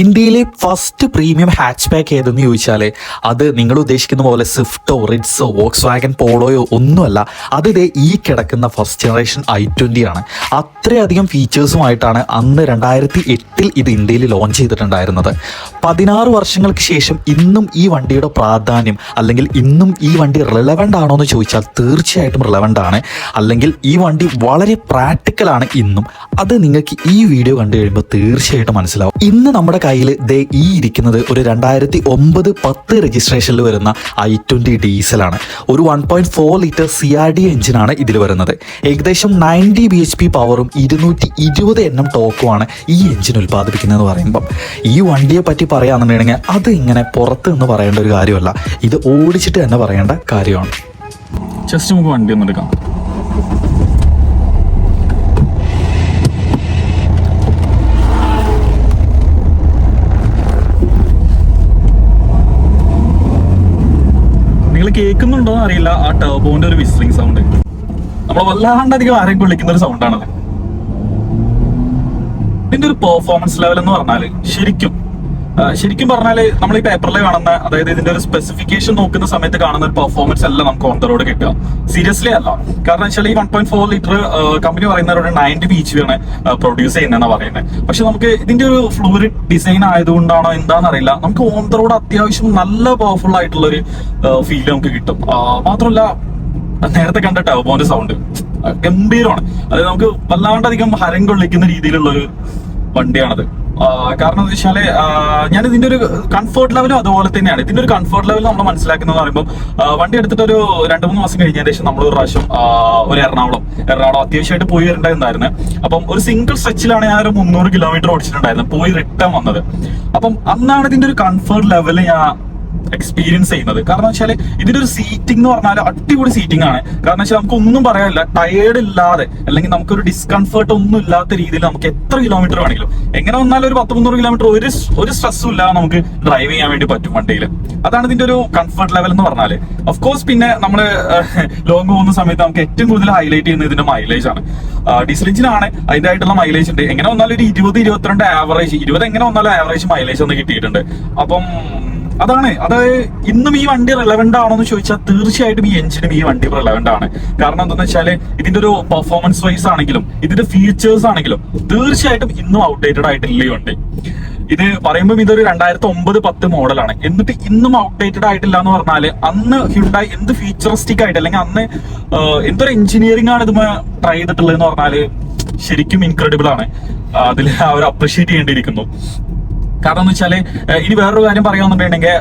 ഇന്ത്യയിലെ first premium hatch back ഏതെന്ന് ചോദിച്ചാൽ അത് നിങ്ങൾ ഉദ്ദേശിക്കുന്ന പോലെ സ്വിഫ്റ്റോ റിഡ്സോ വോക്സ് വാഗൻ പോളോയോ ഒന്നുമല്ല. അത് ഇതേ ഈ കിടക്കുന്ന ഫസ്റ്റ് ജനറേഷൻ ഐ ട്വന്റി ആണ്. അത്രയധികം ഫീച്ചേഴ്സുമായിട്ടാണ് അന്ന് രണ്ടായിരത്തി എട്ടിൽ ഇത് ഇന്ത്യയിൽ ലോഞ്ച് ചെയ്തിട്ടുണ്ടായിരുന്നത്. പതിനാറ് വർഷങ്ങൾക്ക് ശേഷം ഇന്നും ഈ വണ്ടിയുടെ പ്രാധാന്യം അല്ലെങ്കിൽ ഇന്നും ഈ വണ്ടി റിലവന്റ് ആണോ എന്ന് ചോദിച്ചാൽ തീർച്ചയായിട്ടും റിലവന്റ് ആണ്. അല്ലെങ്കിൽ ഈ വണ്ടി വളരെ പ്രാക്ടിക്കലാണ് ഇന്നും. അത് നിങ്ങൾക്ക് ഈ വീഡിയോ കണ്ടു കഴിയുമ്പോൾ തീർച്ചയായിട്ടും മനസ്സിലാവും. ഇന്ന് നമ്മുടെ കയ്യിൽ ദേ ഈ ഇരിക്കുന്നത് ഒരു രണ്ടായിരത്തി ഒമ്പത് പത്ത് രജിസ്ട്രേഷനിൽ വരുന്ന ഐ ട്വന്റി ഡീസലാണ്. ഒരു one point four litre C R D എഞ്ചിനാണ് ഇതിൽ വരുന്നത്. ഏകദേശം നയന്റി ബി എച്ച് പി പവറും ഇരുന്നൂറ്റി ഇരുപത് എൻ എം ടോക്കുമാണ് ഈ എഞ്ചിൻ ഉൽപ്പാദിപ്പിക്കുന്നതെന്ന് പറയുമ്പം. ഈ വണ്ടിയെ പറ്റി പറയുകയാണെന്നുണ്ടെങ്കിൽ അത് ഇങ്ങനെ പുറത്ത് നിന്ന് പറയേണ്ട ഒരു കാര്യമല്ല. ഇത് ഓടിച്ചിട്ട് തന്നെ പറയേണ്ട കാര്യമാണ്. ജസ്റ്റ് നമുക്ക് വണ്ടി ഒന്ന് എടുക്കാം. കേൾക്കുന്നുണ്ടോ അറിയില്ല. ആ ടർബോന്റെ ഒരു വിസ്ലിംഗ് സൗണ്ട് നമ്മൾ വല്ലാണ്ടധികം ആരെയും വിളിക്കുന്ന ഒരു സൗണ്ടാണത് ഇതിന്റെ ഒരു പെർഫോമൻസ് ലെവൽ എന്ന് പറഞ്ഞാൽ ശരിക്കും ശരിക്കും പറഞ്ഞാൽ നമ്മൾ ഈ പേപ്പറിൽ കാണുന്ന അതായത് ഇതിന്റെ ഒരു സ്പെസിഫിക്കേഷൻ നോക്കുന്ന സമയത്ത് കാണുന്ന ഒരു പെർഫോമൻസ് അല്ല നമുക്ക് ഓൺ റോഡ് കിട്ടുക. സീരിയസ്ലി അല്ല. കാരണം വെച്ചാൽ ഈ one point four litre company പറയുന്ന ഒരു നയന്റി ബി എച്ച് ആണ് പ്രൊഡ്യൂസ് ചെയ്യുന്നതെന്ന് പറയുന്നത് പക്ഷെ നമുക്ക് ഇതിന്റെ ഒരു ഫ്ലൂറിഡ് ഡിസൈൻ ആയതുകൊണ്ടാണോ എന്താണെന്ന് അറിയില്ല. നമുക്ക് ഓൺ റോഡ് അത്യാവശ്യം നല്ല പവർഫുൾ ആയിട്ടുള്ള ഒരു ഫീൽ നമുക്ക് കിട്ടും. മാത്രമല്ല നേരത്തെ കണ്ട ടർബോന്റെ സൗണ്ട് ഗംഭീരമാണ്. അതായത് നമുക്ക് വല്ലാണ്ടധികം ഹരം കൊള്ളിക്കുന്ന രീതിയിലുള്ള ഒരു വണ്ടിയാണത്. കാരണം എന്താ വെച്ചാൽ ഞാൻ ഇതിന്റെ ഒരു കംഫർട്ട് ലെവലും അതുപോലെ തന്നെയാണ്. ഇതിന്റെ ഒരു കംഫർട്ട് ലെവൽ നമ്മൾ മനസ്സിലാക്കുന്നത് പറയുമ്പോൾ വണ്ടി എടുത്തിട്ട് ഒരു രണ്ട് മൂന്ന് മാസം കഴിഞ്ഞതിന് ശേഷം നമ്മൾ ഒരു പ്രാവശ്യം ഒരു എറണാകുളം എറണാകുളം അത്യാവശ്യമായിട്ട് പോയി വരണ്ടായിരുന്നു അപ്പം ഒരു സിംഗിൾ സ്ട്രെച്ചിലാണ് ഞാൻ ഒരു മുന്നൂറ് കിലോമീറ്റർ ഓടിച്ചിട്ടുണ്ടായിരുന്നത് പോയി റിട്ടേൺ വന്നത്. അപ്പം അന്നാണ് ഇതിന്റെ ഒരു കംഫർട്ട് ലെവൽ ഞാൻ എക്സ്പീരിയൻസ് ചെയ്യുന്നത്. കാരണം വെച്ചാൽ ഇതിന്റെ ഒരു സീറ്റിംഗ് എന്ന് പറഞ്ഞാൽ അടിപൊളി സീറ്റിംഗ് ആണ്. കാരണം വെച്ചാൽ നമുക്ക് ഒന്നും പറയാനില്ല. ടയേർഡ് ഇല്ലാതെ അല്ലെങ്കിൽ നമുക്കൊരു ഡിസ്കംഫർട്ട് ഒന്നും ഇല്ലാത്ത രീതിയിൽ നമുക്ക് എത്ര കിലോമീറ്റർ വേണമെങ്കിലും. എങ്ങനെ വന്നാലും ഒരു പത്ത് മുന്നൂറ് കിലോമീറ്റർ ഒരു ഒരു സ്ട്രെസ്സും ഇല്ലാതെ നമുക്ക് ഡ്രൈവ് ചെയ്യാൻ വേണ്ടി പറ്റും വണ്ടിയിൽ അതാണ് ഇതിന്റെ ഒരു കംഫർട്ട് ലെവൽ എന്ന് പറഞ്ഞാൽ. ഓഫ് കോഴ്സ് പിന്നെ നമ്മൾ ലോങ് പോകുന്ന സമയത്ത് നമുക്ക് ഏറ്റവും കൂടുതൽ ഹൈലൈറ്റ് ചെയ്യുന്നത് ഇതിന്റെ മൈലേജ് ആണ്. ഡീസൽ എഞ്ചിനാണ് അതിന്റെ ആയിട്ടുള്ള മൈലേജ് ഉണ്ട്. എങ്ങനെ വന്നാലും ഒരു ഇരുപത് ഇരുപത്തിരണ്ട് ആവറേജ് ഇരുപത് എങ്ങനെ വന്നാലും ആവറേജ് മൈലേജ് ഒന്ന് കിട്ടിയിട്ടുണ്ട്. അപ്പം അതാണ്. അത് ഇന്നും ഈ വണ്ടി റിലവന്റ് ആണോ എന്ന് ചോദിച്ചാൽ തീർച്ചയായിട്ടും ഈ എഞ്ചിനും ഈ വണ്ടി റിലവന്റ് ആണ്. കാരണം എന്താണെന്ന് വെച്ചാൽ ഇതിന്റെ ഒരു പെർഫോമൻസ് വൈസ് ആണെങ്കിലും ഇതിന്റെ ഫീച്ചേഴ്സ് ആണെങ്കിലും തീർച്ചയായിട്ടും ഇന്നും ഔട്ട്ഡേറ്റഡ് ആയിട്ടില്ല ഈ വണ്ടി. ഇത് പറയുമ്പോൾ ഇതൊരു രണ്ടായിരത്തി ഒമ്പത് പത്ത് മോഡലാണ് എന്നിട്ട് ഇന്നും ഔട്ട്ഡേറ്റഡ് ആയിട്ടില്ല എന്ന് പറഞ്ഞാൽ അന്ന് ഹ്യുണ്ടായി എന്ത് ഫീച്ചറിസ്റ്റിക് ആയിട്ട് അല്ലെങ്കിൽ അന്ന് എന്തൊരു എഞ്ചിനീയറിംഗ് ആണ് ഇത് ട്രൈ ചെയ്തിട്ടുള്ളത് എന്ന് പറഞ്ഞാൽ ശരിക്കും ഇൻക്രെഡിബിൾ ആണ്. അതിൽ അവർ അപ്രിഷിയേറ്റ് ചെയ്യേണ്ടിയിരിക്കുന്നു. കാരണം എന്ന് വെച്ചാൽ ഇനി വേറൊരു കാര്യം പറയാന്നുണ്ടെങ്കിൽ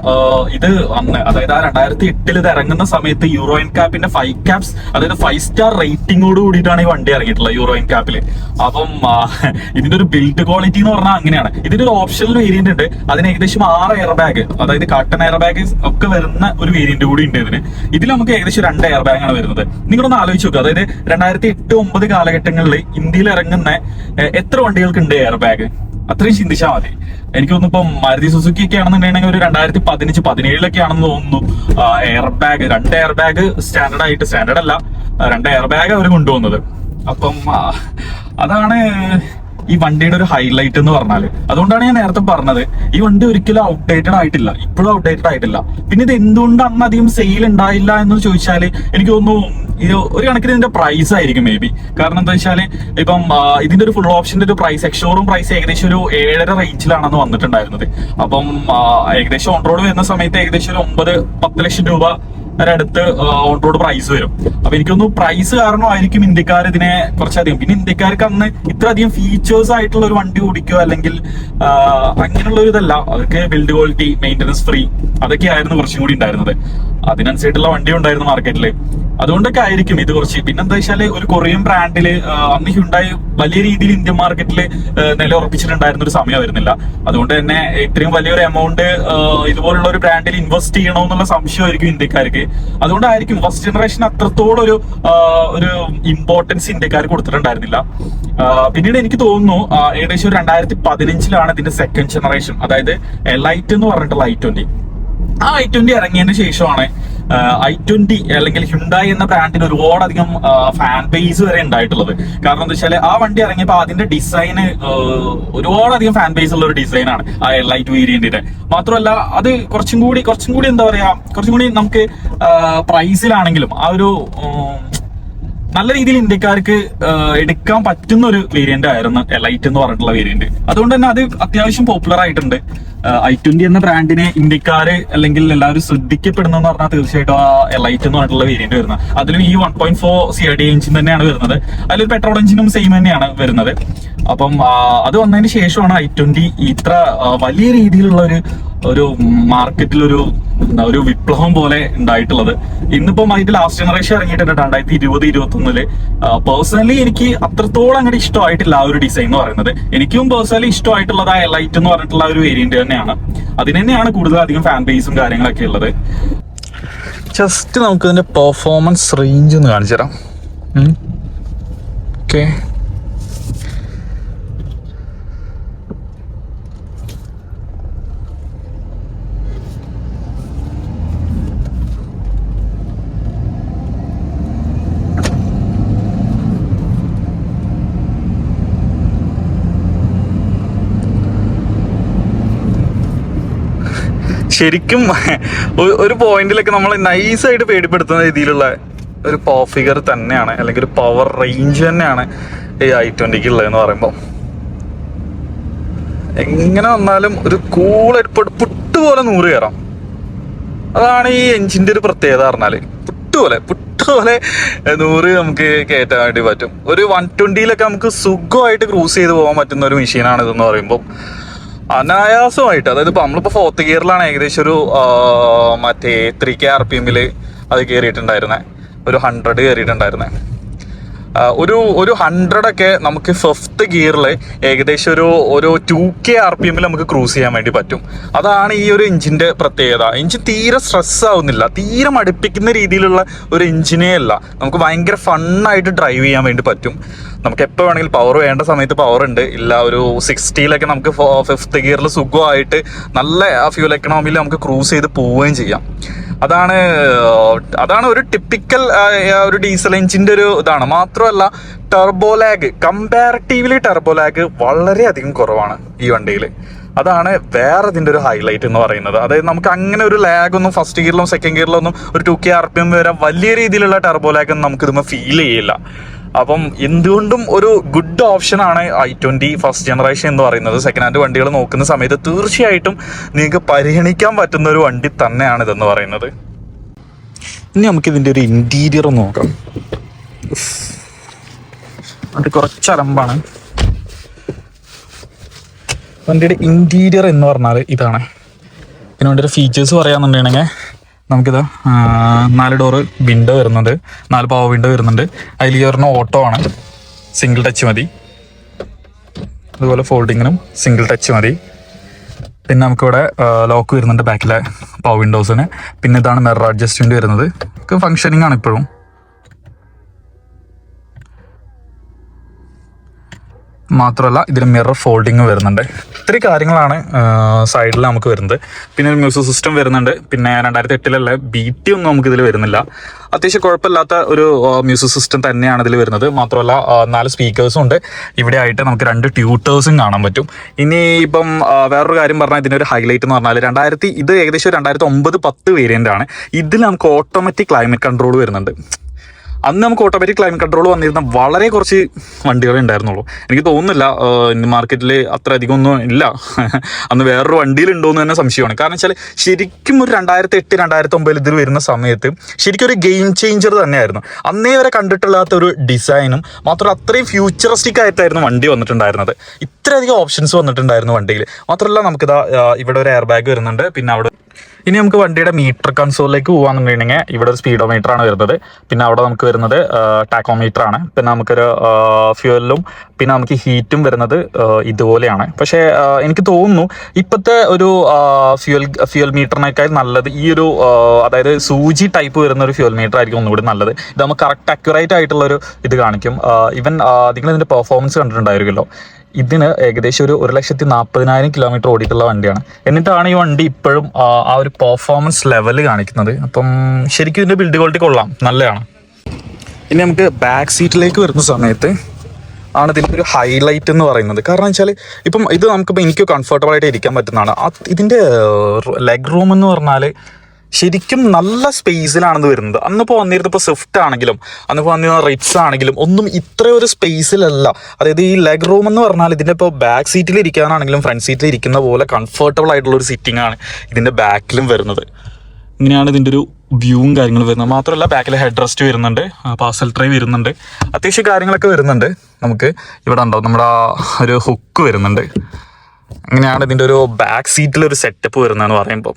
ഇത് അന്ന് അതായത് ആ രണ്ടായിരത്തി എട്ടിൽ ഇത് ഇറങ്ങുന്ന സമയത്ത് യൂറോയിൻ കാപ്പിന്റെ ഫൈവ് ക്യാപ്സ് അതായത് ഫൈവ് സ്റ്റാർ റേറ്റിംഗോട് കൂടിയിട്ടാണ് ഈ വണ്ടി ഇറങ്ങിയിട്ടുള്ളത് യൂറോയിൻ കാപ്പിൽ അപ്പം ഇതിന്റെ ഒരു ബിൽഡ് ക്വാളിറ്റി എന്ന് പറഞ്ഞാൽ അങ്ങനെയാണ്. ഇതിന്റെ ഒരു ഓപ്ഷണൽ വേരിയന്റ് ഉണ്ട്. അതിന് ഏകദേശം ആറ് എയർ ബാഗ് അതായത് കാട്ടൺ എയർ ബാഗ് ഒക്കെ വരുന്ന ഒരു വേരിയന്റ് കൂടി ഉണ്ട് ഇതിന്. ഇതിൽ നമുക്ക് ഏകദേശം രണ്ട് എയർ ബാഗ് ആണ് വരുന്നത്. നിങ്ങളൊന്ന് ആലോചിച്ച് നോക്കുക അതായത് രണ്ടായിരത്തി എട്ട് ഒമ്പത് കാലഘട്ടങ്ങളിൽ ഇന്ത്യയിൽ ഇറങ്ങുന്ന എത്ര വണ്ടികൾക്ക് ഉണ്ട് എയർ ബാഗ് അത്രയും ചിന്തിച്ചാൽ മതി. എനിക്ക് തോന്നുന്നു ഇപ്പം മാരുതി സുസുക്കി ഒക്കെ ആണെന്നുണ്ടെങ്കിൽ ഒരു രണ്ടായിരത്തി പതിനഞ്ച് പതിനേഴിലൊക്കെ ആണെന്ന് തോന്നുന്നു. എയർ ബാഗ് രണ്ട് എയർ ബാഗ് സ്റ്റാൻഡേർഡ് ആയിട്ട് സ്റ്റാൻഡേർഡ് അല്ല രണ്ട് എയർ ബാഗ് അവർ കൊണ്ടുവന്നത്. അപ്പം അതാണ് ഈ വണ്ടിയുടെ ഒരു ഹൈലൈറ്റ് എന്ന് പറഞ്ഞാൽ. അതുകൊണ്ടാണ് ഞാൻ നേരത്തെ പറഞ്ഞത്. ഈ വണ്ടി ഒരിക്കലും ഔട്ട്ഡേറ്റഡ് ആയിട്ടില്ല. ഇപ്പോഴും ഔട്ട്ഡേറ്റഡ് ആയിട്ടില്ല. പിന്നെ ഇത് എന്തുകൊണ്ട് അന്ന് അധികം സെയിൽ ഉണ്ടായില്ല എന്ന് ചോദിച്ചാൽ എനിക്ക് തോന്നുന്നു ഇത് ഒരു കണക്കിന് ഇതിന്റെ പ്രൈസ് ആയിരിക്കും മേ ബി കാരണം എന്താ വെച്ചാൽ ഇപ്പം ഇതിന്റെ ഒരു ഫുൾ ഓപ്ഷന്റെ ഒരു പ്രൈസ് എക്സ്ഷോറൂം പ്രൈസ് ഏകദേശം ഒരു ഏഴര റേഞ്ചിലാണെന്ന് വന്നിട്ടുണ്ടായിരുന്നത്. അപ്പം ഏകദേശം ഓൺ റോഡ് വരുന്ന സമയത്ത് ഏകദേശം ഒരു ഒമ്പത് പത്ത് ലക്ഷം രൂപ അടുത്ത് ഓൺ പ്രൈസ് വരും. അപ്പൊ എനിക്കൊന്ന് പ്രൈസ് കാരണമായിരിക്കും ഇന്ത്യക്കാർ ഇതിനെ കുറച്ചധികം. പിന്നെ ഇന്ത്യക്കാർക്ക് അന്ന് ഇത്രയധികം ഫീച്ചേഴ്സ് ആയിട്ടുള്ള ഒരു വണ്ടി ഓടിക്കുക അല്ലെങ്കിൽ അങ്ങനെയുള്ള ഒരു ഇതല്ല. അവർക്ക് ബിൽഡ് ക്വാളിറ്റി മെയിന്റനൻസ് ഫ്രീ അതൊക്കെ ആയിരുന്നു കുറച്ചും കൂടി ഉണ്ടായിരുന്നത്. അതിനനുസരിച്ചുള്ള വണ്ടി ഉണ്ടായിരുന്നു മാർക്കറ്റിൽ അതുകൊണ്ടൊക്കെ ആയിരിക്കും ഇത് കുറച്ച്. പിന്നെന്താ വെച്ചാൽ ഒരു കൊറിയൻ ബ്രാൻഡിൽ അന്ന് ഹ്യുണ്ടായി വലിയ രീതിയിൽ ഇന്ത്യൻ മാർക്കറ്റിൽ നിലയുറപ്പിച്ചിട്ടുണ്ടായിരുന്ന ഒരു സമയം വരുന്നില്ല അതുകൊണ്ട് തന്നെ ഇത്രയും വലിയൊരു എമൗണ്ട് ഇതുപോലുള്ള ഒരു ബ്രാൻഡിൽ ഇൻവെസ്റ്റ് ചെയ്യണമെന്നുള്ള സംശയമായിരിക്കും ഇന്ത്യക്കാർക്ക്. അതുകൊണ്ടായിരിക്കും ഫസ്റ്റ് ജനറേഷൻ അത്രത്തോളം ഒരു ഒരു ഇമ്പോർട്ടൻസ് ഇന്ത്യക്കാർക്ക് കൊടുത്തിട്ടുണ്ടായിരുന്നില്ല. പിന്നീട് എനിക്ക് തോന്നുന്നു ഏകദേശം ഒരു രണ്ടായിരത്തി പതിനഞ്ചിലാണ് ഇതിന്റെ സെക്കൻഡ് ജനറേഷൻ അതായത് എലൈറ്റ് എന്ന് പറഞ്ഞിട്ടുള്ള ഐ ട്വന്റി ആ ഐ ട്വന്റി ഇറങ്ങിയതിന് ശേഷമാണ് ഐ ട്വന്റി അല്ലെങ്കിൽ ഹ്യുണ്ടായി എന്ന ബ്രാൻഡിന് ഒരുപാടധികം ഫാൻ ബേസ് വരെ ഉണ്ടായിട്ടുള്ളത്. കാരണം എന്താ വെച്ചാൽ ആ വണ്ടി ഇറങ്ങിയപ്പോൾ അതിന്റെ ഡിസൈന് ഒരുപാടധികം ഫാൻ ബേസ് ഉള്ള ഒരു ഡിസൈനാണ് ആ ലൈറ്റ് വേരിയന്റിന്റെ മാത്രമല്ല അത് കുറച്ചും കൂടി കുറച്ചും കൂടി എന്താ പറയാ കുറച്ചും കൂടി നമുക്ക് പ്രൈസിലാണെങ്കിലും ആ ഒരു നല്ല രീതിയിൽ ഇന്ത്യക്കാർക്ക് എടുക്കാൻ പറ്റുന്ന ഒരു വേരിയന്റ് ആയിരുന്നു എലൈറ്റ് എന്ന് പറഞ്ഞിട്ടുള്ള വേരിയന്റ് അതുകൊണ്ട് തന്നെ അത് അത്യാവശ്യം പോപ്പുലർ ആയിട്ടുണ്ട്. ഐ ട്വന്റി എന്ന ബ്രാൻഡിനെ ഇന്ത്യക്കാര് അല്ലെങ്കിൽ എല്ലാവരും ശ്രദ്ധിക്കപ്പെടുന്ന എന്ന് പറഞ്ഞാൽ തീർച്ചയായിട്ടും ആ എലൈറ്റ് എന്ന് പറഞ്ഞിട്ടുള്ള വേരിയന്റ് വരുന്നത്. അതിലും ഈ one point four C D engine തന്നെയാണ് വരുന്നത്. അതിലൊരു പെട്രോൾ എഞ്ചിനും സെയിം തന്നെയാണ് വരുന്നത്. അപ്പം അത് വന്നതിന് ശേഷമാണ് ഐ ട്വന്റി ഇത്ര വലിയ രീതിയിലുള്ള ഒരു ഒരു മാർക്കറ്റിൽ ഒരു എന്താ ഒരു വിപ്ലവം പോലെ ഉണ്ടായിട്ടുള്ളത്. ഇന്നിപ്പം അതിന്റെ ലാസ്റ്റ് ജനറേഷൻ ഇറങ്ങിയിട്ടുണ്ട് രണ്ടായിരത്തി ഇരുപത് ഇരുപത്തി ഒന്നിൽ പേഴ്സണലി എനിക്ക് അത്രത്തോളം അങ്ങനെ ഇഷ്ടമായിട്ടില്ല ആ ഒരു ഡിസൈൻ എന്ന് പറയുന്നത്. എനിക്കും പേഴ്സണലി ഇഷ്ടമായിട്ടുള്ളത് ആ എലൈറ്റ് എന്ന് പറഞ്ഞിട്ടുള്ള ഒരു വേരിയന്റ് തന്നെയാണ്. അതിന് തന്നെയാണ് കൂടുതൽ അധികം ഫാൻ ബേസും കാര്യങ്ങളൊക്കെ ഉള്ളത്. ജസ്റ്റ് നമുക്ക് ഇതിന്റെ പെർഫോമൻസ് റേഞ്ച് ഒന്ന് കാണിച്ചു തരാം ഓക്കെ ശരിക്കും ഒരു പോയിന്റിലൊക്കെ നമ്മൾ നൈസായിട്ട് പേടിപ്പെടുത്തുന്ന രീതിയിലുള്ള ഒരു പവർ ഫിഗർ തന്നെയാണ് അല്ലെങ്കിൽ ഒരു പവർ റേഞ്ച് തന്നെയാണ് ഈ ഐ ട്വന്റിക്ക് ഉള്ളതെന്ന് പറയുമ്പോൾ എങ്ങനെ വന്നാലും ഒരു കൂളായിട്ട് പുട്ട് പോലെ നൂറ് കയറാം. അതാണ് ഈ എഞ്ചിന്റെ ഒരു പ്രത്യേകത പറഞ്ഞാൽ പുട്ട് പോലെ പുട്ട് പോലെ നൂറ് നമുക്ക് കയറ്റാൻ വേണ്ടി പറ്റും. ഒരു വൺ ട്വന്റിയിലൊക്കെ നമുക്ക് സുഖമായിട്ട് ക്രൂസ് ചെയ്ത് പോകാൻ പറ്റുന്ന ഒരു മെഷീനാണ് ഇതെന്ന് പറയുമ്പോൾ അനായാസമായിട്ട് അതായത് ഇപ്പൊ നമ്മളിപ്പോ ഫോർത്ത് ഗിയറിലാണ് ഏകദേശം ഒരു മറ്റേ ത്രീ കെ ആർ പി എമ്മിൽ അത് കയറിയിട്ടുണ്ടായിരുന്നേ ഒരു ഹൺഡ്രഡ് കയറിയിട്ടുണ്ടായിരുന്നേ ആ, ഒരു ഒരു ഹൺഡ്രഡ് ഒക്കെ നമുക്ക് ഫിഫ്ത്ത് ഗിയറിൽ ഏകദേശം ഒരു ഒരു ടു കെ ആർ പി എമ്മിൽ നമുക്ക് ക്രൂസ് ചെയ്യാൻ വേണ്ടി പറ്റും. അതാണ് ഈ ഒരു എഞ്ചിന്റെ പ്രത്യേകത. എഞ്ചിൻ തീരെ സ്ട്രെസ് ആവുന്നില്ല. തീരെ മടുപ്പിക്കുന്ന രീതിയിലുള്ള ഒരു എഞ്ചിനേ അല്ല. നമുക്ക് ഭയങ്കര ഫണ്ണായിട്ട് ഡ്രൈവ് ചെയ്യാൻ വേണ്ടി പറ്റും. നമുക്ക് എപ്പോൾ വേണമെങ്കിലും പവർ വേണ്ട സമയത്ത് പവർ ഉണ്ട്. ഇല്ല ഒരു സിക്സ്റ്റിയിലൊക്കെ നമുക്ക് ഫിഫ്ത്ത് ഗിയറിൽ സുഖമായിട്ട് നല്ല ഫ്യൂൽ എക്കണോമിയിൽ നമുക്ക് ക്രൂസ് ചെയ്ത് പോവുകയും ചെയ്യാം. അതാണ് അതാണ് ഒരു ടിപ്പിക്കൽ ഒരു ഡീസൽ എഞ്ചിന്റെ ഒരു ഇതാണ്. മാത്രമല്ല turbo lag comparatively turbo lag വളരെയധികം കുറവാണ് ഈ വണ്ടിയിൽ അതാണ് വേറെ ഇതിന്റെ ഒരു ഹൈലൈറ്റ് എന്ന് പറയുന്നത്. അതായത് നമുക്ക് അങ്ങനെ ഒരു ലാഗ് ഒന്നും ഫസ്റ്റ് ഗിയറിലും സെക്കൻഡ് ഗിയറിലൊന്നും ഒരു two K R P M വരെ വലിയ രീതിയിലുള്ള ടെർബോ ലാഗ് ഒന്നും നമുക്ക് ഇതുമ്പോൾ ഫീൽ ചെയ്യില്ല. അപ്പം എന്തുകൊണ്ടും ഒരു ഗുഡ് ഓപ്ഷനാണ് ഐ ട്വന്റി ഫസ്റ്റ് ജനറേഷൻ എന്ന് പറയുന്നത്. സെക്കൻഡ് ഹാൻഡ് വണ്ടികൾ നോക്കുന്ന സമയത്ത് തീർച്ചയായിട്ടും നിങ്ങൾക്ക് പരിഗണിക്കാൻ പറ്റുന്ന ഒരു വണ്ടി തന്നെയാണ് ഇതെന്ന് പറയുന്നത്. ഇനി നമുക്ക് ഇതിന്റെ ഒരു ഇന്റീരിയർ നോക്കാം. അത് കുറച്ച് അലമ്പാണ്. വണ്ടിയുടെ ഇന്റീരിയർ എന്ന് പറഞ്ഞാൽ ഇതാണ്. പിന്നെ വണ്ടിയുടെ ഫീച്ചേഴ്സ് പറയാന്നുണ്ടെങ്കിൽ നമുക്കിത് നാല് ഡോറ് വിൻഡോ വരുന്നുണ്ട്. നാല് പവർ വിൻഡോ വരുന്നുണ്ട്. അതിൽ ഒരെണ്ണം ഓട്ടോ ആണ്. സിംഗിൾ ടച്ച് മതി. അതുപോലെ ഫോൾഡിങ്ങിനും സിംഗിൾ ടച്ച് മതി. പിന്നെ നമുക്കിവിടെ ലോക്ക് വരുന്നുണ്ട് ബാക്കിലെ പവർ വിൻഡോസിന് പിന്നെ ഇതാണ് മിറർ അഡ്ജസ്റ്റ്മെന്റ് വരുന്നത്. ഒക്കെ ഫങ്ഷനിങ് ആണ് ഇപ്പോഴും. മാത്രമല്ല ഇതിന് മിറർ ഫോൾഡിങ് വരുന്നുണ്ട്. ഇത്രയും കാര്യങ്ങളാണ് സൈഡിൽ നമുക്ക് വരുന്നത്. പിന്നെ ഒരു മ്യൂസിക് സിസ്റ്റം വരുന്നുണ്ട്. പിന്നെ രണ്ടായിരത്തി എട്ടിലുള്ള ബി ടി ഒന്നും നമുക്ക് ഇതിൽ വരുന്നില്ല. അത്യാവശ്യം കുഴപ്പമില്ലാത്ത ഒരു മ്യൂസിക് സിസ്റ്റം തന്നെയാണ് ഇതിൽ വരുന്നത്. മാത്രമല്ല നാല് സ്പീക്കേഴ്സും ഉണ്ട്. ഇവിടെ ആയിട്ട് നമുക്ക് രണ്ട് ട്യൂട്ടേഴ്സും കാണാൻ പറ്റും. ഇനി ഇപ്പം വേറൊരു കാര്യം പറഞ്ഞാൽ ഇതിന്റെ ഒരു ഹൈലൈറ്റ് എന്ന് പറഞ്ഞാൽ രണ്ടായിരത്തി ഇത് ഏകദേശം രണ്ടായിരത്തി ഒമ്പത് പത്ത് വേരിയന്റ് ആണ്. ഇതിൽ നമുക്ക് ഓട്ടോമാറ്റിക് ക്ലൈമറ്റ് കൺട്രോൾ വരുന്നുണ്ട്. അന്ന് നമുക്ക് ഓട്ടോമാറ്റിക് ക്ലൈമറ്റ് കൺട്രോൾ വന്നിരുന്ന വളരെ കുറച്ച് വണ്ടികളെ ഉണ്ടായിരുന്നുള്ളൂ. എനിക്ക് തോന്നുന്നില്ല മാർക്കറ്റിൽ അത്ര അധികം ഒന്നും ഇല്ല. അന്ന് വേറൊരു വണ്ടിയിൽ ഉണ്ടോയെന്ന് തന്നെ സംശയമാണ്. കാരണം വെച്ചാൽ ശരിക്കും ഒരു രണ്ടായിരത്തി എട്ട് രണ്ടായിരത്തി ഒമ്പതിൽ ഇതിൽ വരുന്ന സമയത്ത് ശരിക്കും ഒരു ഗെയിം ചേഞ്ചർ തന്നെയായിരുന്നു. അന്നേ വരെ കണ്ടിട്ടില്ലാത്ത ഒരു ഡിസൈനും മാത്രമല്ല അത്രയും ഫ്യൂച്ചറിസ്റ്റിക് ആയിട്ടായിരുന്നു വണ്ടി വന്നിട്ടുണ്ടായിരുന്നത്. ഇത്രയധികം ഓപ്ഷൻസ് വന്നിട്ടുണ്ടായിരുന്നു വണ്ടിയിൽ. മാത്രമല്ല നമുക്കിതാ ഇവിടെ ഒരു എയർ ബാഗ് വരുന്നുണ്ട്. പിന്നെ അവിടെ ഇനി നമുക്ക് വണ്ടിയുടെ മീറ്റർ കൺസോളിലേക്ക് പോകാന്നുണ്ടെങ്കിൽ ഇവിടെ ഒരു സ്പീഡോമീറ്റർ ആണ് വരുന്നത്. പിന്നെ അവിടെ നമുക്ക് വരുന്നത് ടാക്കോമീറ്റർ ആണ്. പിന്നെ നമുക്കൊരു ഫ്യൂവലും പിന്നെ നമുക്ക് ഹീറ്റും വരുന്നത് ഇതുപോലെയാണ്. പക്ഷേ എനിക്ക് തോന്നുന്നു ഇപ്പോഴത്തെ ഒരു ഫ്യൂൽ ഫ്യൂൽ മീറ്ററിനേക്കാൾ നല്ലത് ഈ ഒരു അതായത് സൂചി ടൈപ്പ് വരുന്ന ഒരു ഫ്യൂൽ മീറ്റർ ആയിരിക്കും ഒന്നുകൂടി നല്ലത്. ഇത് നമുക്ക് കറക്റ്റ് അക്യുറേറ്റ് ആയിട്ടുള്ളൊരു ഇത് കാണിക്കും. ഈവൻ നിങ്ങൾ ഇതിന്റെ പെർഫോമൻസ് കണ്ടിട്ടുണ്ടായിരിക്കുമല്ലോ. ഇതിന് ഏകദേശം ഒരു ഒരു ലക്ഷത്തി നാൽപ്പതിനായിരം കിലോമീറ്റർ ഓടിയിട്ടുള്ള വണ്ടിയാണ്. എന്നിട്ടാണ് ഈ വണ്ടി ഇപ്പോഴും ആ, ഒരു പെർഫോമൻസ് ലെവൽ കാണിക്കുന്നത്. അപ്പം ശരിക്കും ഇതിന്റെ ബിൽഡ് ക്വാളിറ്റി കൊള്ളാം. നല്ലതാണ്. ഇനി നമുക്ക് ബാക്ക് സീറ്റിലേക്ക് വരുന്ന സമയത്ത് ആണ് ഇതിന്റെ ഒരു ഹൈലൈറ്റ് എന്ന് പറയുന്നത്. കാരണം വെച്ചാൽ ഇപ്പം ഇത് നമുക്കിപ്പോൾ എനിക്ക് കംഫർട്ടബിൾ ആയിട്ട് ഇരിക്കാൻ പറ്റുന്നതാണ് ഇതിന്റെ ലെഗ് റൂം എന്ന് പറഞ്ഞാൽ ശരിക്കും നല്ല സ്പേസിലാണെന്ന് വരുന്നത്. അന്നിപ്പോൾ വന്നിരുന്നപ്പോൾ സ്വിഫ്റ്റ് ആണെങ്കിലും അന്നിപ്പോൾ വന്നിരുന്ന റിറ്റ്സ് ആണെങ്കിലും ഒന്നും ഇത്ര ഒരു സ്പേസിലല്ല അതായത് ഈ ലെഗ് റൂം എന്ന് പറഞ്ഞാൽ ഇതിന്റെ ഇപ്പോൾ ബാക്ക് സീറ്റിൽ ഇരിക്കാനാണെങ്കിലും ഫ്രണ്ട് സീറ്റിൽ ഇരിക്കുന്ന പോലെ കംഫർട്ടബിൾ ആയിട്ടുള്ള ഒരു സിറ്റിംഗ് ആണ് ഇതിന്റെ ബാക്കിലും വരുന്നത്. ഇങ്ങനെയാണ് ഇതിന്റെ ഒരു വ്യൂവും കാര്യങ്ങളും വരുന്നത്. മാത്രമല്ല ബാക്കിൽ ഹെഡ് റെസ്റ്റ് വരുന്നുണ്ട് പാസൽ ട്രേ വരുന്നുണ്ട്. അത്യാവശ്യം കാര്യങ്ങളൊക്കെ വരുന്നുണ്ട്. നമുക്ക് ഇവിടെ ഉണ്ടാവും നമ്മുടെ ഒരു ഹുക്ക് വരുന്നുണ്ട്. അങ്ങനെയാണ് ഇതിന്റെ ഒരു ബാക്ക് സീറ്റിൽ ഒരു സെറ്റപ്പ് വരുന്നതെന്ന് പറയുമ്പോൾ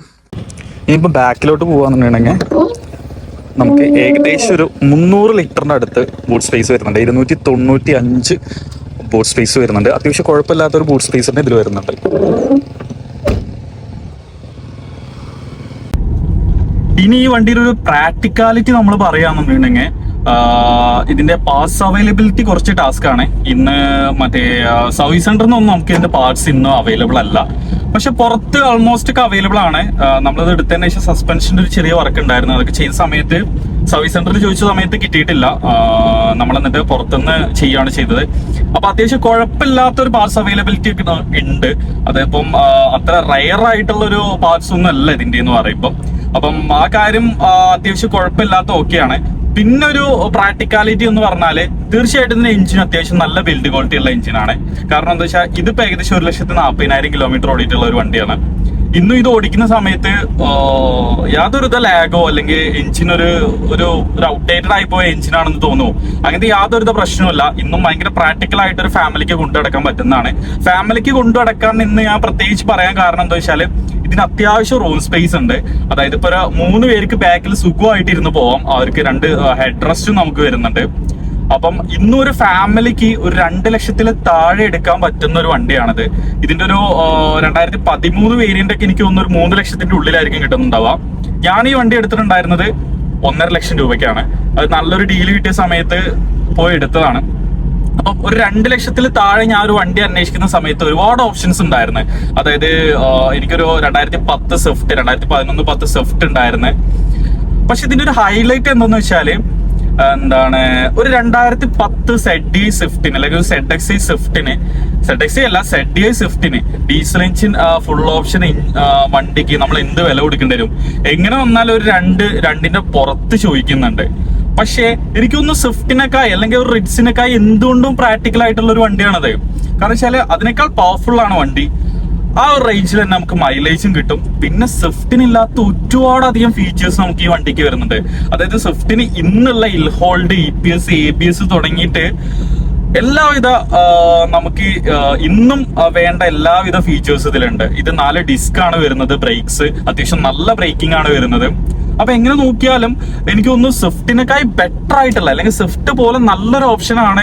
ഇനിയിപ്പോൾ ബാക്കിലോട്ട് പോകാന്നുണ്ടെങ്കിൽ നമുക്ക് ഏകദേശം ഒരു മുന്നൂറ് ലിറ്ററിന്റെ അടുത്ത് ബൂട്ട് സ്പേസ് വരുന്നുണ്ട്. ഇരുന്നൂറ്റി തൊണ്ണൂറ്റി അഞ്ച് ബൂട്ട് സ്പേസ് വരുന്നുണ്ട്. അത്യാവശ്യം കുഴപ്പമില്ലാത്തൊരു ബൂട്ട് സ്പേസ് തന്നെ ഇതിൽ വരുന്നുണ്ട്. ഇനി ഈ വണ്ടിയുടെ ഒരു പ്രാക്ടിക്കാലിറ്റി നമ്മൾ പറയാന്നുണ്ടെങ്കിൽ ഇതിന്റെ പാർട്സ് അവൈലബിലിറ്റി കുറച്ച് ടാസ്ക് ആണ്. ഇന്ന് മറ്റേ സർവീസ് സെന്ററിൽ നിന്നൊന്നും നമുക്ക് ഇതിന്റെ പാർട്സ് ഇന്നും അവൈലബിൾ അല്ല. പക്ഷെ പുറത്ത് ഓൾമോസ്റ്റ് ഒക്കെ അവൈലബിൾ ആണ്. നമ്മളത് എടുത്തതിന് ശേഷം സസ്പെൻഷന്റെ ഒരു ചെറിയ വർക്ക് ഉണ്ടായിരുന്നു. അതൊക്കെ ചെയ്ത സമയത്ത് സർവീസ് സെന്ററിൽ ചോദിച്ച സമയത്ത് കിട്ടിയിട്ടില്ല. നമ്മൾ എന്നിട്ട് പുറത്തുനിന്ന് ചെയ്യുകയാണ് ചെയ്തത്. അപ്പൊ അത്യാവശ്യം കുഴപ്പമില്ലാത്ത ഒരു പാർട്സ് അവൈലബിലിറ്റി ഒക്കെ ഉണ്ട്. അതിപ്പം അത്ര റയർ ആയിട്ടുള്ള ഒരു പാർട്സ് ഒന്നും അല്ല ഇതിന്റെ എന്ന് പറയുമ്പോൾ അപ്പം ആ കാര്യം അത്യാവശ്യം കുഴപ്പമില്ലാത്ത ഓക്കെയാണ് പിന്നെ ഒരു പ്രാക്ടിക്കാലിറ്റി എന്ന് പറഞ്ഞാൽ തീർച്ചയായിട്ടും ഇതിന്റെ എഞ്ചിൻ അത്യാവശ്യം നല്ല ബിൽഡ് ക്വാളിറ്റി ഉള്ള എഞ്ചിനാണ് കാരണം എന്താ വെച്ചാൽ ഇതിപ്പോ ഏകദേശം ഒരു ലക്ഷത്തി നാൽപ്പതിനായിരം കിലോമീറ്റർ ഓടിയിട്ടുള്ള ഒരു വണ്ടിയാണ്. ഇന്നും ഇത് ഓടിക്കുന്ന സമയത്ത് യാതൊരു ലാഗോ അല്ലെങ്കിൽ എഞ്ചിൻ ഒരു ഒരു ഔട്ട്ഡേറ്റഡ് ആയി പോയ എഞ്ചിനാണെന്ന് തോന്നുന്നു. അങ്ങനത്തെ യാതൊരു പ്രശ്നവുമില്ല. ഇന്നും ഭയങ്കര പ്രാക്ടിക്കൽ ആയിട്ട് ഒരു ഫാമിലിക്ക് കൊണ്ടുനടക്കാൻ പറ്റുന്നതാണ്. ഫാമിലിക്ക് കൊണ്ടുനടക്കാൻ നിന്ന് ഞാൻ പ്രത്യേകിച്ച് പറയാൻ കാരണം എന്താ വെച്ചാൽ ഇതിന് അത്യാവശ്യം റൂം സ്പേസ് ഉണ്ട്. അതായത് ഇപ്പൊ മൂന്ന് പേർക്ക് ബാക്കിൽ സുഖമായിട്ട് ഇരുന്ന് പോവാം. അവർക്ക് രണ്ട് ഹെഡ് റെസ്റ്റും നമുക്ക് വരുന്നുണ്ട്. അപ്പം ഇന്നൊരു ഫാമിലിക്ക് ഒരു രണ്ട് ലക്ഷത്തിൽ താഴെ എടുക്കാൻ പറ്റുന്ന ഒരു വണ്ടിയാണിത്. ഇതിന്റെ ഒരു രണ്ടായിരത്തി പതിമൂന്ന് വേരിയന്റ് ഒക്കെ എനിക്ക് തോന്നുന്നു ഒരു മൂന്ന് ലക്ഷത്തിന്റെ ഉള്ളിലായിരിക്കും കിട്ടുന്നുണ്ടാവുക. ഞാൻ ഈ വണ്ടി എടുത്തിട്ടുണ്ടായിരുന്നത് ഒന്നര ലക്ഷം രൂപയ്ക്കാണ്. അത് നല്ലൊരു ഡീൽ കിട്ടിയ സമയത്ത് പോയി എടുത്തതാണ്. അപ്പം ഒരു രണ്ട് ലക്ഷത്തിൽ താഴെ ഞാൻ ഒരു വണ്ടി അന്വേഷിക്കുന്ന സമയത്ത് ഒരുപാട് ഓപ്ഷൻസ് ഉണ്ടായിരുന്നു. അതായത് എനിക്കൊരു രണ്ടായിരത്തി പത്ത് സ്വിഫ്റ്റ് രണ്ടായിരത്തി പതിനൊന്ന് പത്ത് സ്വിഫ്റ്റ് ഉണ്ടായിരുന്നു. പക്ഷെ ഇതിന്റെ ഒരു ഹൈലൈറ്റ് എന്താന്ന് വെച്ചാൽ എന്താണ് ഒരു രണ്ടായിരത്തി പത്ത് സെഡ് സ്വിഫ്റ്റിന് അല്ലെങ്കിൽ ഒരു സെഡ് എക്സ് സ്വിഫ്റ്റിന് സെഡ് എക്സ് അല്ല സെഡ് ഐ സ്വിഫ്റ്റിന് ഡീസൽ എഞ്ചിൻ ഫുൾ ഓപ്ഷൻ വണ്ടിക്ക് നമ്മൾ എന്ത് വില കൊടുക്കേണ്ടി വരും? എങ്ങനെ വന്നാലും ഒരു രണ്ട് രണ്ടിന്റെ പുറത്ത് ചോദിക്കുന്നുണ്ട്. പക്ഷേ എനിക്കൊന്ന് സ്വിഫ്റ്റിനേക്കായി അല്ലെങ്കിൽ ഒരു റിഡ്സിനെക്കായി എന്തുകൊണ്ടും പ്രാക്ടിക്കൽ ആയിട്ടുള്ള ഒരു വണ്ടിയാണത്. കാരണം വെച്ചാൽ അതിനേക്കാൾ പവർഫുൾ ആണ് വണ്ടി. ആ ഒരു റേഞ്ചിൽ തന്നെ നമുക്ക് മൈലേജും കിട്ടും. പിന്നെ സ്വിഫ്റ്റിനില്ലാത്ത ഒരുപാട് അധികം ഫീച്ചേഴ്സ് നമുക്ക് ഈ വണ്ടിക്ക് വരുന്നുണ്ട്. അതായത് സ്വിഫ്റ്റിന് ഇന്നുള്ള ഇൽഹോൾഡ് E P S A B S തുടങ്ങിയിട്ട് എല്ലാവിധ നമുക്ക് ഇന്നും വേണ്ട എല്ലാവിധ ഫീച്ചേഴ്സ് ഇതിലുണ്ട്. ഇത് നാല് ഡിസ്ക് ആണ് വരുന്നത് ബ്രേക്സ് അത്യാവശ്യം നല്ല ബ്രേക്കിംഗ് ആണ് വരുന്നത്. അപ്പൊ എങ്ങനെ നോക്കിയാലും എനിക്ക് ഒന്ന് സ്വിഫ്റ്റിനേക്കായി ബെറ്റർ ആയിട്ടുള്ള അല്ലെങ്കിൽ സ്വിഫ്റ്റ് പോലെ നല്ലൊരു ഓപ്ഷനാണ്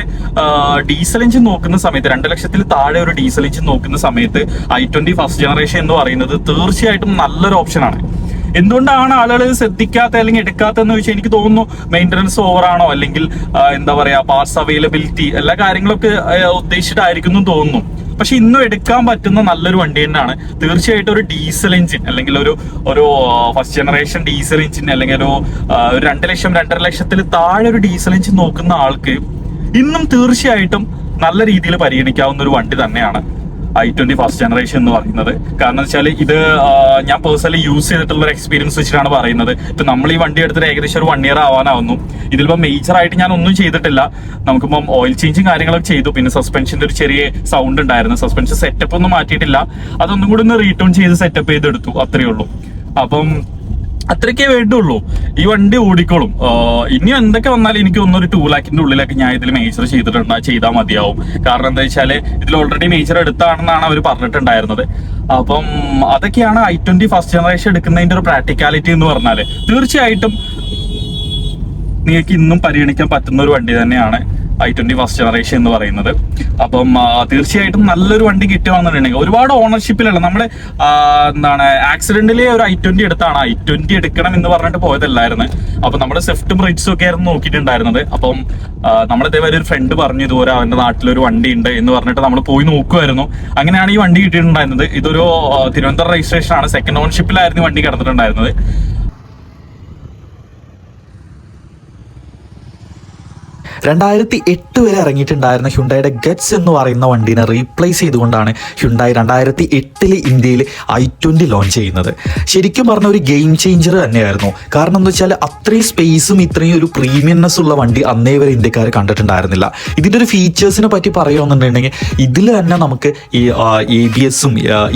ഡീസൽ എഞ്ചിൻ നോക്കുന്ന സമയത്ത്. രണ്ട് ലക്ഷത്തിൽ താഴെ ഒരു ഡീസൽ എഞ്ചിൻ നോക്കുന്ന സമയത്ത് ഐ ട്വന്റി ഫസ്റ്റ് ജനറേഷൻ എന്ന് പറയുന്നത് തീർച്ചയായിട്ടും നല്ലൊരു ഓപ്ഷനാണ് എന്തുകൊണ്ടാണ് ആളുകൾ ശ്രദ്ധിക്കാത്ത അല്ലെങ്കിൽ എടുക്കാത്തതെന്ന് ചോദിച്ചാൽ എനിക്ക് തോന്നുന്നു മെയിന്റനൻസ് ഓവറാണോ അല്ലെങ്കിൽ എന്താ പറയാ പാർട്സ് അവൈലബിലിറ്റി എല്ലാ കാര്യങ്ങളൊക്കെ ഉദ്ദേശിച്ചിട്ടായിരിക്കും തോന്നുന്നു. പക്ഷെ ഇന്നും എടുക്കാൻ പറ്റുന്ന നല്ലൊരു വണ്ടി തന്നെയാണ്. തീർച്ചയായിട്ടും ഒരു ഡീസൽ എഞ്ചിൻ അല്ലെങ്കിൽ ഒരു ഒരു ഫസ്റ്റ് ജനറേഷൻ ഡീസൽ എഞ്ചിൻ അല്ലെങ്കിൽ ഒരു രണ്ട് ലക്ഷം രണ്ടര ലക്ഷത്തിൽ താഴെ ഒരു ഡീസൽ എഞ്ചിൻ നോക്കുന്ന ആൾക്ക് ഇന്നും തീർച്ചയായിട്ടും നല്ല രീതിയിൽ പരിഗണിക്കാവുന്ന ഒരു വണ്ടി തന്നെയാണ്. ഐ ട്വന്റി ഫസ്റ്റ് ജനറേഷൻ എന്ന് പറയുന്നത്. കാരണം വെച്ചാൽ ഇത് ഞാൻ പേഴ്സണലി യൂസ് ചെയ്തിട്ടുള്ള ഒരു എക്സ്പീരിയൻസ് വെച്ചിട്ടാണ് പറയുന്നത്. ഇപ്പൊ നമ്മൾ ഈ വണ്ടി എടുത്തിട്ട് ഏകദേശം ഒരു വൺ ഇയർ ആവാനാവുന്നു. ഇതിലിപ്പോ മേജർ ആയിട്ട് ഞാൻ ഒന്നും ചെയ്തിട്ടില്ല. നമുക്കിപ്പം ഓയിൽ ചേഞ്ചും കാര്യങ്ങളൊക്കെ ചെയ്തു. പിന്നെ സസ്പെൻഷന്റെ ഒരു ചെറിയ സൗണ്ട് ഉണ്ടായിരുന്നു. സസ്പെൻഷൻ സെറ്റപ്പ് ഒന്നും മാറ്റിയിട്ടില്ല. അതൊന്നും കൂടി ഒന്ന് റീടേൺ ചെയ്ത് സെറ്റപ്പ് ചെയ്തെടുത്തു. അത്രയേ ഉള്ളൂ. അപ്പം അത്രയ്ക്കേ വേണ്ടുള്ളൂ. ഈ വണ്ടി ഓടിക്കോളും. ഇനി എന്തൊക്കെ വന്നാലും എനിക്ക് ഒന്നൊരു ടൂ ലാക്കിന്റെ ഉള്ളിലൊക്കെ ഞാൻ ഇതിൽ മേജർ ചെയ്തിട്ടുണ്ട്. ചെയ്താൽ മതിയാവും. കാരണം എന്താ വെച്ചാൽ ഇതിൽ ഓൾറെഡി മേജർ എടുത്താണെന്നാണ് അവർ പറഞ്ഞിട്ടുണ്ടായിരുന്നത്. അപ്പം അതൊക്കെയാണ് ഐ ട്വന്റി ഫസ്റ്റ് ജനറേഷൻ എടുക്കുന്നതിന്റെ ഒരു പ്രാക്ടിക്കാലിറ്റി എന്ന് പറഞ്ഞാൽ. തീർച്ചയായിട്ടും നിങ്ങൾക്ക് ഇന്നും പരിഗണിക്കാൻ പറ്റുന്ന ഒരു വണ്ടി തന്നെയാണ്. ഐ ട്വന്റി ഫസ്റ്റ് ജനറേഷൻ എന്ന് പറയുന്നത്. അപ്പം തീർച്ചയായിട്ടും നല്ലൊരു വണ്ടി കിട്ടുകയാണെന്നുണ്ടെങ്കിൽ ഒരുപാട് ഓണർഷിപ്പിലല്ല നമ്മുടെ എന്താണ് ആക്സിഡന്റിലെ ഒരു ഐ ട്വന്റി എടുത്താണ്. ഐ ട്വന്റി എടുക്കണം എന്ന് പറഞ്ഞിട്ട് പോയതല്ലായിരുന്നു. അപ്പൊ നമ്മുടെ സ്വിഫ്റ്റും റിഡ്സും ഒക്കെ ആയിരുന്നു നോക്കിയിട്ടുണ്ടായിരുന്നത്. അപ്പം നമ്മുടെ ഇതേവരെ ഒരു ഫ്രണ്ട് പറഞ്ഞു ഇതുപോലെ അവന്റെ നാട്ടിലൊരു വണ്ടി ഉണ്ട് എന്ന് പറഞ്ഞിട്ട് നമ്മൾ പോയി നോക്കുമായിരുന്നു അങ്ങനെയാണ് ഈ വണ്ടി കിട്ടിയിട്ടുണ്ടായിരുന്നത്. ഇതൊരു തിരുവനന്തപുരം രജിസ്ട്രേഷൻ ആണ്. സെക്കൻഡ് ഓൺഷിപ്പിലായിരുന്നു ഈ വണ്ടി കിടന്നിട്ടുണ്ടായിരുന്നത്. രണ്ടായിരത്തി എട്ട് വരെ ഇറങ്ങിയിട്ടുണ്ടായിരുന്ന ഹ്യുണ്ടായുടെ ഗറ്റ്സ് എന്ന് പറയുന്ന വണ്ടീനെ റീപ്ലേസ് ചെയ്തുകൊണ്ടാണ് ഹ്യുണ്ടായി രണ്ടായിരത്തി എട്ടിൽ ഇന്ത്യയിൽ ഐ ട്വന്റി ലോഞ്ച് ചെയ്യുന്നത്. ശരിക്കും പറഞ്ഞ ഒരു ഗെയിം ചേഞ്ചർ തന്നെയായിരുന്നു. കാരണം എന്താ വെച്ചാൽ അത്രയും സ്പേസും ഇത്രയും ഒരു പ്രീമിയംനെസ് ഉള്ള വണ്ടി അന്നേ വരെ ഇന്ത്യക്കാർ കണ്ടിട്ടുണ്ടായിരുന്നില്ല. ഇതിന്റെ ഒരു ഫീച്ചേഴ്സിനെ പറ്റി പറയുകയാണെന്നുണ്ടെങ്കിൽ ഇതിൽ തന്നെ നമുക്ക് ഈ എ ബി എസും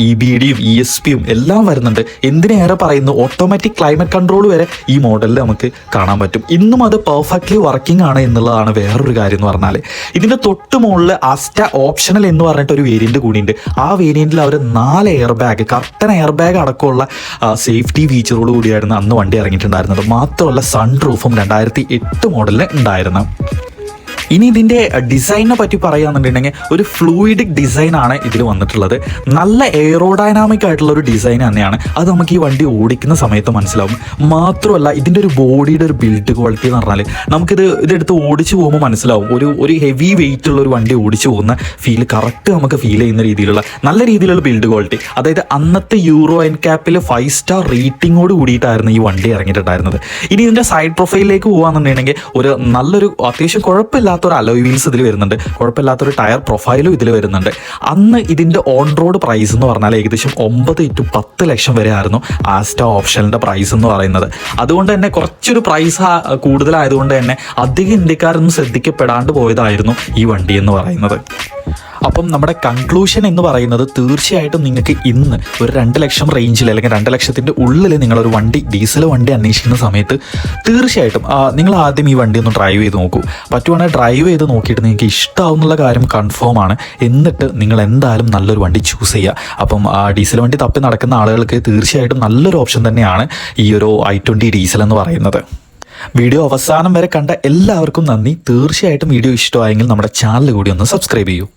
ഇ ബി ഡിയും ഇ എസ് പിയും എല്ലാം വരുന്നുണ്ട്. എന്തിനേറെ പറയുന്നു? ഓട്ടോമാറ്റിക് ക്ലൈമറ്റ് കൺട്രോൾ വരെ ഈ മോഡലിൽ നമുക്ക് കാണാൻ പറ്റും. ഇന്നും അത് പെർഫെക്റ്റ്ലി വർക്കിംഗ് ആണ് എന്നുള്ളതാണ് വേറൊരു കാര്യം എന്ന് പറഞ്ഞാൽ ഇതിന്റെ തൊട്ട് മുകളിൽ അസ്റ്റ ഓപ്ഷണൽ എന്ന് പറഞ്ഞിട്ട് ഒരു വേരിയന്റ് കൂടിയുണ്ട്. ആ വേരിയന്റിൽ അവർ നാല് air bag curtain air bag അടക്കമുള്ള സേഫ്റ്റി ഫീച്ചറോട് കൂടിയായിരുന്നു അന്ന് വണ്ടി ഇറങ്ങിയിട്ടുണ്ടായിരുന്നത്. മാത്രമല്ല സൺ റൂഫും രണ്ടായിരത്തി എട്ട് മോഡലിൽ ഉണ്ടായിരുന്നു ഇനി ഇതിന്റെ ഡിസൈനെ പറ്റി പറയുകയാണെന്നുണ്ടെങ്കിൽ ഒരു ഫ്ലൂയിഡിക് ഡിസൈൻ ആണ് ഇതിൽ വന്നിട്ടുള്ളത്. നല്ല എയറോഡൈനാമിക് ആയിട്ടുള്ള ഒരു ഡിസൈൻ തന്നെയാണ്. അത് നമുക്ക് ഈ വണ്ടി ഓടിക്കുന്ന സമയത്ത് മനസ്സിലാവും. മാത്രമല്ല ഇതിന്റെ ഒരു ബോഡിയുടെ ഒരു ബിൽഡ് ക്വാളിറ്റി എന്ന് പറഞ്ഞാൽ നമുക്കിത് ഇതെടുത്ത് ഓടിച്ചു പോകുമ്പോൾ മനസ്സിലാവും. ഒരു ഒരു ഹെവി വെയിറ്റ് ഉള്ള ഒരു വണ്ടി ഓടിച്ചു പോകുന്ന ഫീൽ കറക്റ്റ് നമുക്ക് ഫീൽ ചെയ്യുന്ന രീതിയിലുള്ള നല്ല രീതിയിലുള്ള ബിൽഡ് ക്വാളിറ്റി അതായത് അന്നത്തെ യൂറോ എൻ ക്യാപ്പിൽ ഫൈവ് സ്റ്റാർ റേറ്റിംഗോട് കൂടിയിട്ടായിരുന്നു ഈ വണ്ടി ഇറങ്ങിയിട്ടുണ്ടായിരുന്നത്. ഇനി ഇതിന്റെ സൈഡ് പ്രൊഫൈലിലേക്ക് പോകുകയാണെന്നുണ്ടെങ്കിൽ ഒരു നല്ലൊരു അത്യാവശ്യം കുഴപ്പമില്ലാത്ത ഒരു അലോയ് വീൽസ് ഇതിൽ വരുന്നുണ്ട്. കുഴപ്പമില്ലാത്തൊരു ടയർ പ്രൊഫൈലും ഇതിൽ വരുന്നുണ്ട്. അന്ന് ഇതിന്റെ ഓൺ റോഡ് പ്രൈസ് എന്ന് പറഞ്ഞാൽ ഏകദേശം ഒമ്പത് ടു പത്ത് ലക്ഷം വരെ ആയിരുന്നു ആസ്റ്റ ഓപ്ഷനിന്റെ പ്രൈസ് എന്ന് പറയുന്നത്. അതുകൊണ്ട് തന്നെ കുറച്ചൊരു പ്രൈസ് കൂടുതലായതുകൊണ്ട് തന്നെ അധികം ഇന്ത്യക്കാരൊന്നും ശ്രദ്ധിക്കപ്പെടാണ്ട് പോയതായിരുന്നു ഈ വണ്ടി എന്ന് പറയുന്നത്. അപ്പം നമ്മുടെ കൺക്ലൂഷൻ എന്ന് പറയുന്നത് തീർച്ചയായിട്ടും നിങ്ങൾക്ക് ഇന്ന് ഒരു രണ്ട് ലക്ഷം റേഞ്ചിൽ അല്ലെങ്കിൽ രണ്ട് ലക്ഷത്തിന്റെ ഉള്ളിൽ നിങ്ങളൊരു വണ്ടി ഡീസൽ വണ്ടി അന്വേഷിക്കുന്ന സമയത്ത് തീർച്ചയായിട്ടും നിങ്ങൾ ആദ്യം ഈ വണ്ടി ഒന്ന് ഡ്രൈവ് ചെയ്ത് നോക്കൂ. പറ്റുവാണെങ്കിൽ ഡ്രൈവ് ചെയ്ത് നോക്കിയിട്ട് നിങ്ങൾക്ക് ഇഷ്ടമാവുന്നുള്ള കാര്യം കൺഫേം ആണ്. എന്നിട്ട് നിങ്ങൾ എന്തായാലും നല്ലൊരു വണ്ടി ചൂസ് ചെയ്യുക. അപ്പം ഡീസൽ വണ്ടി തപ്പി നടക്കുന്ന ആളുകൾക്ക് തീർച്ചയായിട്ടും നല്ലൊരു ഓപ്ഷൻ തന്നെയാണ് ഈ ഒരു ഐ ട്വന്റി ഡീസൽ എന്ന് പറയുന്നത്. വീഡിയോ അവസാനം വരെ കണ്ട എല്ലാവർക്കും നന്ദി. തീർച്ചയായിട്ടും വീഡിയോ ഇഷ്ടമായെങ്കിൽ നമ്മുടെ ചാനൽ കൂടി ഒന്ന് സബ്സ്ക്രൈബ് ചെയ്യൂ.